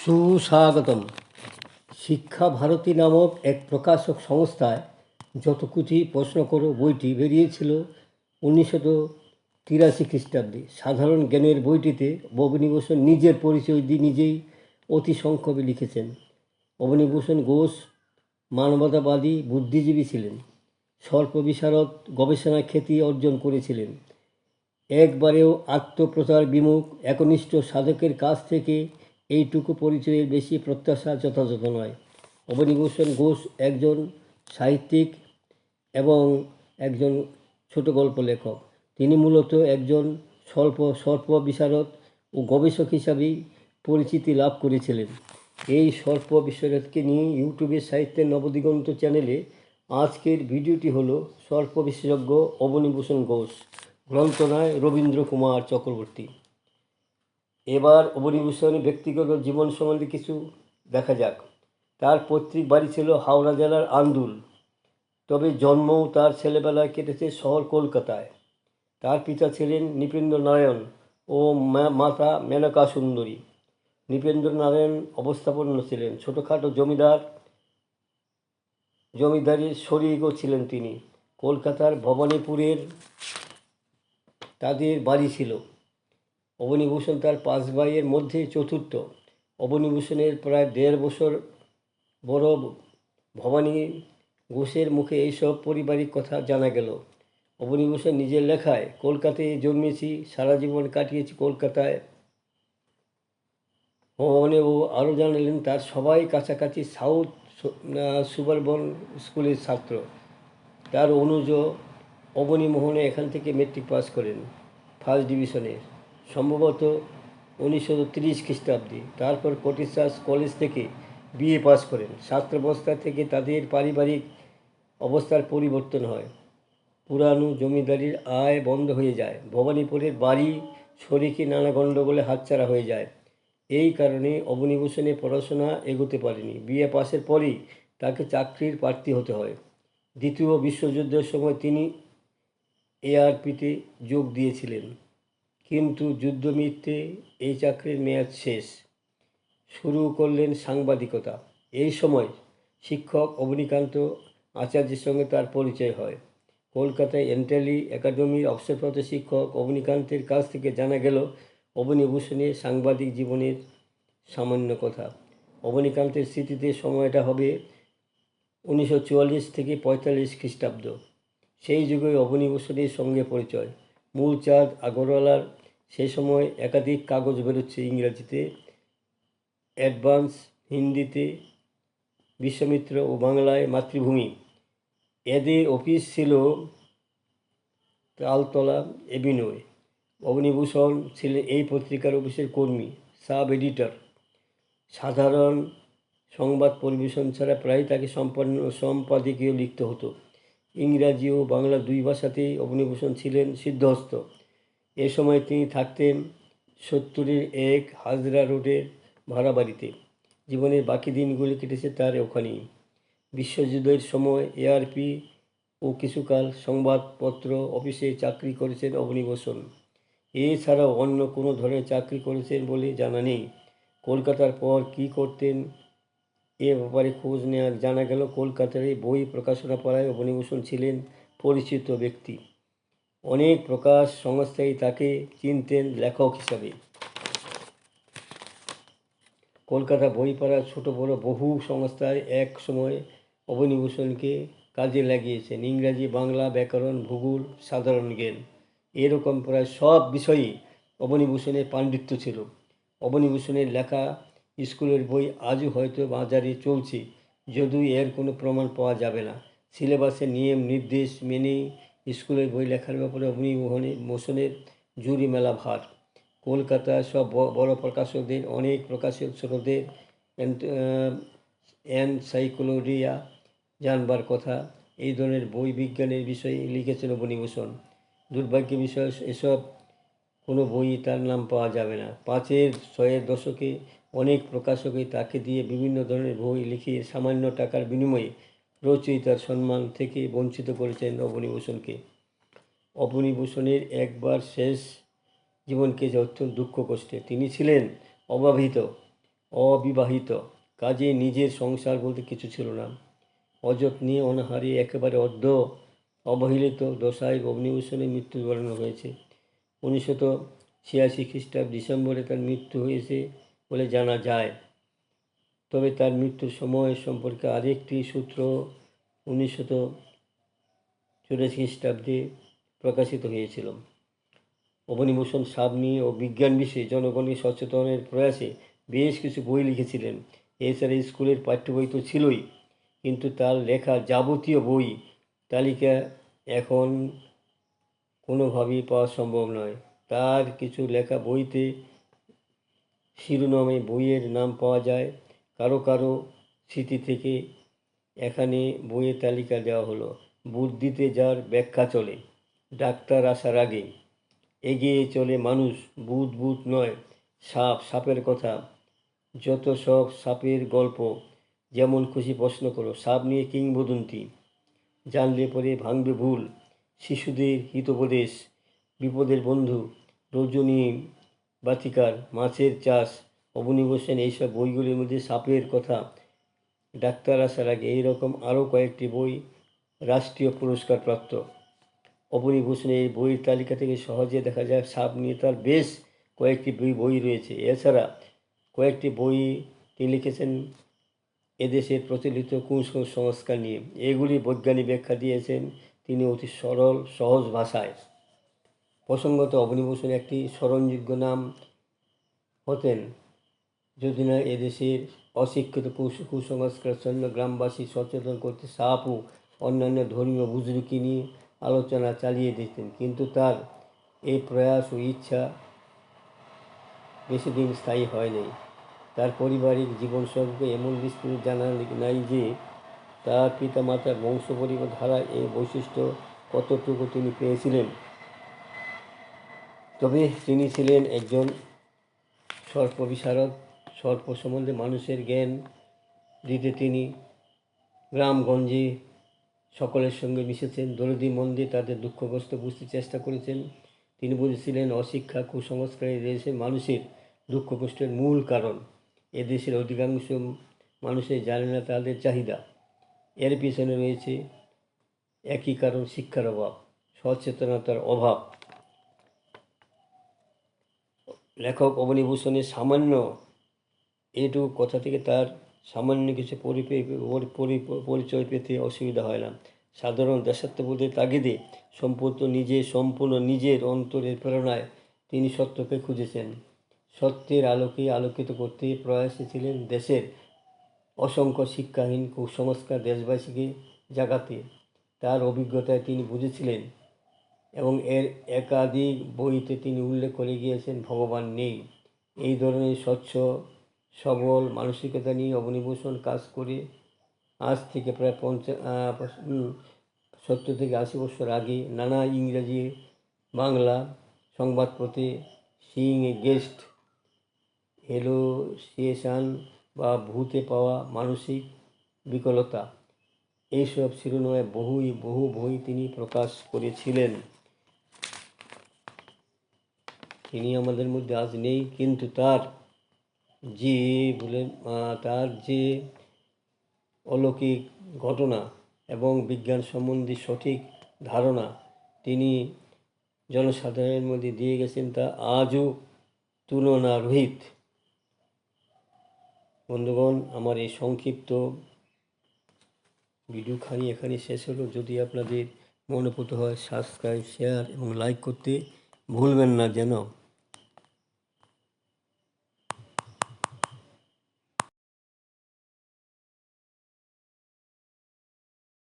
সুস্বাগতম। শিক্ষা ভারতী নামক এক প্রকাশক সংস্থায় যত কুচি প্রশ্ন করো বইটি বেরিয়েছিল উনিশশো তিরাশি খ্রিস্টাব্দে। সাধারণ জ্ঞানের বইটিতে অবনীভূষণ নিজের পরিচয় দিয়ে নিজেই অতি সংক্ষেপে লিখেছেন। অবনীভূষণ ঘোষ মানবতাবাদী বুদ্ধিজীবী ছিলেন। স্বল্প বিশারদ গবেষণা খ্যাতি অর্জন করেছিলেন। একবারেও আত্মপ্রচার বিমুখ একনিষ্ঠ সাধকের কাছ থেকে এইটুকু পরিচয়ের বেশি প্রত্যাশা যথাযথ নয়। অবনীভূষণ ঘোষ একজন সাহিত্যিক এবং একজন ছোট গল্প লেখক। তিনি মূলত একজন স্বল্প স্বল্প বিশারদ ও গবেষক হিসাবেই পরিচিতি লাভ করেছিলেন। এই স্বল্প বিশারদকে নিয়ে ইউটিউবের সাহিত্যের নবদিগন্ত চ্যানেলে আজকের ভিডিওটি হলো স্বল্প বিশেষজ্ঞ অবনীভূষণ ঘোষ, গ্রন্থনায় রবীন্দ্র কুমার চক্রবর্তী। এবার অবনীভূষণের ব্যক্তিগত জীবন সম্বন্ধে কিছু দেখা যাক। তার পৈতৃক বাড়ি ছিল হাওড়া জেলার আন্দুল। তবে জন্মও তার ছেলেবেলায় কেটেছে শহর কলকাতায়। তার পিতা ছিলেন নৃপেন্দ্র নারায়ণ ও মাতা মেনকা সুন্দরী। নৃপেন্দ্র নারায়ণ অবস্থাপন্ন ছিলেন। ছোটোখাটো জমিদার জমিদারির শরিকও ছিলেন তিনি। কলকাতার ভবানীপুরের তাদের বাড়ি ছিল। অবনীভূষণ তার পাঁচ ভাইয়ের মধ্যে চতুর্থ। অবনীভূষণের প্রায় দেড় বছর বড় ভবানী ঘোষের মুখে এইসব পারিবারিক কথা জানা গেল। অবনীভূষণ নিজের লেখায়, কলকাতায় জন্মেছি, সারা জীবন কাটিয়েছি কলকাতায়। ভবনে ও আরও জানালেন, তার সবাই কাছাকাছি সাউথ সুবারবন স্কুলের ছাত্র। তার অনুজ অবনী মোহনে এখান থেকে মেট্রিক পাস করেন, ফার্স্ট ডিভিশনে সম্ভবত উনিশশো তিরিশ খ্রিস্টাব্দে। তারপর কটিসাস কলেজ থেকে বিএ পাস করেন। ছাত্রাবস্থা থেকে তাদের পারিবারিক অবস্থার পরিবর্তন হয়। পুরানো জমিদারির আয় বন্ধ হয়ে যায়। ভবানীপুরের বাড়ি শরিকি নানা গণ্ডগোলে হাতছাড়া হয়ে যায়। এই কারণে অবনীভূষণে পড়াশোনা এগোতে পারেনি। বিএ পাসের পরেই তাকে চাকরির প্রার্থী হতে হয়। দ্বিতীয় বিশ্বযুদ্ধের সময় তিনি এআরপিতে যোগ দিয়েছিলেন। কিন্তু যুদ্ধমিত্রে এই চাকরির মেয়াদ শেষ। শুরু করলেন সাংবাদিকতা। এই সময় শিক্ষক অবনীকান্ত আচার্যের সঙ্গে তার পরিচয় হয়। কলকাতায় এন্টালি একাডেমির অবসরপ্রাপ্ত শিক্ষক অবনীকান্তের কাছ থেকে জানা গেল অবনীভূষণের সাংবাদিক জীবনের সামান্য কথা। অবনীকান্তের স্মৃতিতে সময়টা হবে উনিশশো চুয়াল্লিশ থেকে পঁয়তাল্লিশ খ্রিস্টাব্দ। সেই যুগে অবনীভূষণের সঙ্গে পরিচয়। মূলচাঁদ আগরওয়ালার সেই সময় একাধিক কাগজ বেরোচ্ছে ইংরাজিতে, অ্যাডভান্স হিন্দিতে, বিশ্বমিত্র ও বাংলায় মাতৃভূমি। এদের অফিস ছিল তালতলা এভিনিউয়ে। অবনীভূষণ ছিলেন এই পত্রিকার অফিসের কর্মী, সাব এডিটর। সাধারণ সংবাদ পরিবেশন ছাড়া প্রায় তাকে সম্পন্ন, সম্পাদকীয় লিখতে হতো। ইংরাজি ও বাংলা দুই ভাষাতেই অবনীভূষণ ছিলেন সিদ্ধহস্ত। এ সময় তিনি থাকতেন সত্তরের এক হাজরা রোডের ভাড়া বাড়িতে। জীবনের বাকি দিনগুলি কেটেছে তার ওখানেই। বিশ্বযুদ্ধের সময় এআরপি ও কিছুকাল সংবাদপত্র অফিসে চাকরি করেছেন অবনীভূষণ এছাড়াও অন্য কোনো ধরনের চাকরি করেছেন বলে জানা নেই। কলকাতার পর কী করতেন এ ব্যাপারে খোঁজ নেওয়া জানা গেল কলকাতার এই বই প্রকাশনা পাড়ায় অবনীভূষণ ছিলেন পরিচিত ব্যক্তি। অনেক প্রকাশ সংস্থাই তাকে চিনতেন লেখক হিসাবে। কলকাতা বইপাড়ার ছোট বড় বহু সংস্থায় এক সময় অবনীভূষণকে কাজে লাগিয়েছেন। ইংরাজি, বাংলা ব্যাকরণ, ভূগোল, সাধারণ জ্ঞান এরকম প্রায় সব বিষয়েই অবনীভূষণের পাণ্ডিত্য ছিল। অবনীভূষণের লেখা স্কুলের বই আজও হয়তো বাজারে চলছে, যদিও এর কোনো প্রমাণ পাওয়া যাবে না। সিলেবাসের নিয়ম, নির্দেশ মেনে স্কুলের বই লেখার ব্যাপারে অবনীভূষণের মোশনের জুরি মেলা ভার। কলকাতার সব বড় প্রকাশকদের, অনেক প্রকাশক ছোটদের এনসাইক্লোডিয়া জানবার কথা। এই ধরনের বই বিজ্ঞানের বিষয়ে লিখেছেন অবনীভূষণ দুর্ভাগ্য বিষয় এসব, কোনো বই তার নাম পাওয়া যাবে না। পাঁচের ছয়ের দশকে অনেক প্রকাশকই তাকে দিয়ে বিভিন্ন ধরনের বই লিখিয়ে সামান্য টাকার বিনিময়ে রচয়িতার সম্মান থেকে বঞ্চিত করেছেন অবনীভূষণকে অবনীভূষণের একবার শেষ জীবনকে অত্যন্ত দুঃখ কষ্টে। তিনি ছিলেন অবাধিত অবিবাহিত, কাজে নিজের সংসার বলতে কিছু ছিল না। অযত্নে, অনাহারে, একেবারে অর্ধ অবহেলিত দশায় অগ্নিভূষণে মৃত্যুবরণ হয়েছে। উনিশশত ছিয়াশি খ্রিস্টাব্দ ডিসেম্বরে তার মৃত্যু হয়েছে। বলে জানা যায়। তবে তার মৃত্যুর সময় সম্পর্কে আরেকটি সূত্র উনিশশত চুরাশি খ্রিস্টাব্দে প্রকাশিত হয়েছিল। অবনীভূষণ সাবনি ও বিজ্ঞান বিষয়ে জনগণের সচেতনের প্রয়াসে বেশ কিছু বই লিখেছিলেন। এছাড়া স্কুলের পাঠ্য বই তো ছিলই, কিন্তু তার লেখা যাবতীয় বই তালিকা এখন কোনোভাবেই পাওয়া সম্ভব নয়। তার কিছু লেখা বইতে শিরোনামে বইয়ের নাম পাওয়া যায়। কারও কারও স্মৃতি থেকে এখানে বইয়ের তালিকা দেওয়া হলো। বুদ্ধিতে যার ব্যাখ্যা চলে, ডাক্তার আসার আগে। এগিয়ে চলে মানুষ, বুধ বুধ নয়, সাপ সাপের কথা। যত সব সাপের গল্প, যেমন খুশি প্রশ্ন করো, সাপ নিয়ে কিংবদন্তি। জানলে পরে ভাঙবে ভুল। শিশুদের হিতোপদেশ, বিপদের বন্ধু রজনী বাতিকার, মাছের চাষ, অবনিবেশন এইসব বইগুলির মধ্যে সাপের কথা। ডাক্তার আসার আগে এইরকম আরও কয়েকটি বই রাষ্ট্রীয় পুরস্কার প্রাপ্ত। অবনীভূষণের এই বইয়ের তালিকা থেকে সহজে দেখা যায় সাপ নিয়ে তার বেশ কয়েকটি বই বই রয়েছে। এছাড়া কয়েকটি বই তিনি লিখেছেন এদেশের প্রচলিত কুসংস্কার নিয়ে। এগুলি বৈজ্ঞানিক ব্যাখ্যা দিয়েছেন। তিনি অতি সরল, সহজ ভাষায়। প্রসঙ্গত অবনীভূষণ একটি স্মরণযোগ্য নাম হতেন। যদি না এদেশের অশিক্ষিত কুস- কুসংস্কার জন্য গ্রামবাসী সচেতন করতে সাপ অন্যান্য ধর্মীয় বুজরুকি নিয়ে আলোচনা চালিয়ে দিতেন, কিন্তু তার এই প্রয়াস ও ইচ্ছা বেশি দিন স্থায়ী হয়নি তার পারিবারিক জীবন সম্পর্কে এমন বিস্তৃত জানা নাই যে তার পিতামাতার বংশ পরিবার ধারা এই বৈশিষ্ট্য কতটুকু তিনি পেয়েছিলেন। তবে তিনি ছিলেন একজন সর্প বিশারদ সর্প সম্বন্ধে মানুষের জ্ঞান দিতে তিনি গ্রামগঞ্জে সকলের সঙ্গে মিশেছেন। দরদি মন্দে তাদের দুঃখ কষ্ট বুঝতে চেষ্টা করেছেন। তিনি বুঝেছিলেন অশিক্ষা কুসংস্কার দেশের মানুষের দুঃখ কষ্টের মূল কারণ। এদেশের অধিকাংশ মানুষের জানে না তাদের চাহিদা। এর পিছনে রয়েছে একই কারণ, শিক্ষার অভাব, সচেতনতার অভাব। লেখক অবনীভূষণের সামান্য এটুকু কথা থেকে তার সামান্য কিছু পরিচয় পেতে অসুবিধা হয় না। সাধারণ দেশাত্মবোধের তাগিদে সম্পূর্ণ নিজে, সম্পূর্ণ নিজের অন্তরের প্রেরণায় তিনি সত্যকে খুঁজেছেন। সত্যের আলোকে আলোকিত করতে প্রয়াসী ছিলেন দেশের অসংখ্য শিক্ষাহীন কুসংস্কার দেশবাসীকে জাগাতে। তার অভিজ্ঞতায় তিনি বুঝেছিলেন এবং এর একাধিক বইতে তিনি উল্লেখ করে গিয়েছেন, ভগবান নেই এই ধরনের স্বচ্ছ, সবল, মানসিকতা নিয়ে অবনিভূষণ কাজ করে আজ থেকে প্রায় পঞ্চা সত্তর থেকে আশি বছর আগে নানা ইংরেজি বাংলা সংবাদপত্রে সিং এ গেস্ট এলোসিয়েশন বা ভূতে পাওয়া মানসিক বিকলতা। এইসব শিরোনামে বহুই, বহু বই তিনি প্রকাশ করেছিলেন। তিনি আমাদের মধ্যে আজ নেই, কিন্তু তার যে বলে তার যে অলৌকিক ঘটনা এবং বিজ্ঞান সম্বন্ধে সঠিক ধারণা তিনি জনসাধারণের মধ্যে দিয়ে গেছেন, তা আজও তুলনারহিত। বন্ধুগণ, আমার এই সংক্ষিপ্ত ভিডিওখানি এখানে শেষ হলো। যদি আপনাদের মনোপুত হয় সাবস্ক্রাইব শেয়ার এবং লাইক করতে ভুলবেন না যেন।